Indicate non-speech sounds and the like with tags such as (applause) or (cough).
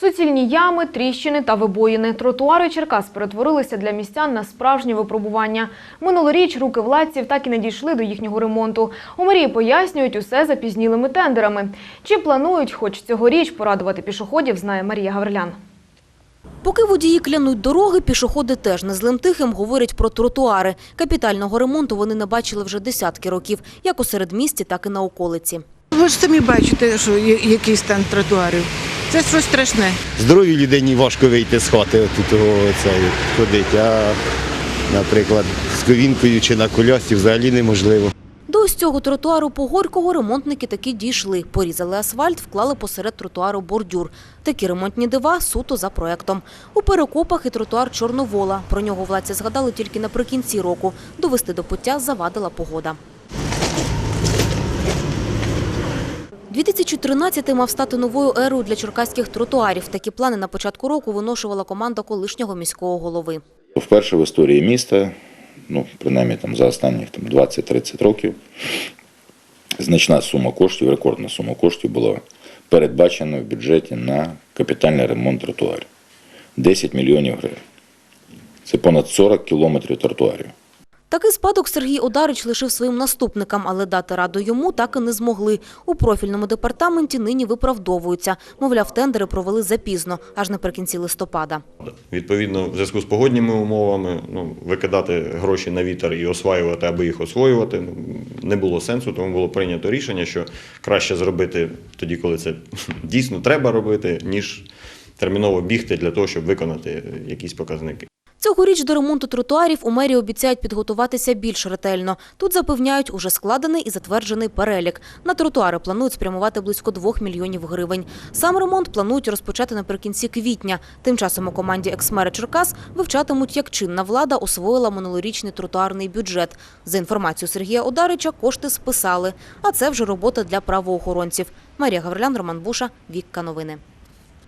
Суцільні ями, тріщини та вибоїни. Тротуари Черкас перетворилися для містян на справжнє випробування. Минулоріч руки владців так і не дійшли до їхнього ремонту. У мерії пояснюють усе запізнілими тендерами. Чи планують хоч цьогоріч порадувати пішоходів, знає Марія Гаврилян. Поки водії клянуть дороги, пішоходи теж не злим тихим говорять про тротуари. Капітального ремонту вони не бачили вже десятки років, як у середмісті, так і на околиці. Ви ж самі бачите, що який стан тротуарів. Це щось страшне. Здоровій людині важко вийти з хати от того цей, ходити, а, наприклад, з ковінкою чи на колясці взагалі неможливо. До ось цього тротуару по Горького ремонтники таки дійшли. Порізали асфальт, вклали посеред тротуару бордюр. Такі ремонтні дива суто за проектом. У перекопах і тротуар Чорновола. Про нього владці згадали тільки наприкінці року. Довести до пуття завадила погода. 2013 мав стати новою ерою для черкаських тротуарів. Такі плани на початку року виношувала команда колишнього міського голови. Вперше в історії міста, ну, принаймні там, за останніх там, 20-30 років, значна сума коштів, рекордна сума коштів була передбачена в бюджеті на капітальний ремонт тротуарів. 10 мільйонів гривень. Це понад 40 кілометрів тротуарів. Такий спадок Сергій Одарич лишив своїм наступникам, але дати раду йому так і не змогли. У профільному департаменті нині виправдовуються. Мовляв, тендери провели запізно, аж наприкінці листопада. Відповідно, в зв'язку з погодніми умовами, ну, викидати гроші на вітер і осваювати, аби їх освоювати, ну, не було сенсу, тому було прийнято рішення, що краще зробити тоді, коли це (laughs) дійсно треба робити, ніж терміново бігти для того, щоб виконати якісь показники. Цьогоріч до ремонту тротуарів у мерії обіцяють підготуватися більш ретельно. Тут запевняють, уже складений і затверджений перелік. На тротуари планують спрямувати близько 2 мільйонів гривень. Сам ремонт планують розпочати наприкінці квітня. Тим часом у команді екс-мера Черкас вивчатимуть, як чинна влада освоїла минулорічний тротуарний бюджет. За інформацією Сергія Одарича, кошти списали. А це вже робота для правоохоронців. Марія Гаврилян, Роман Буша, Вікка Новини.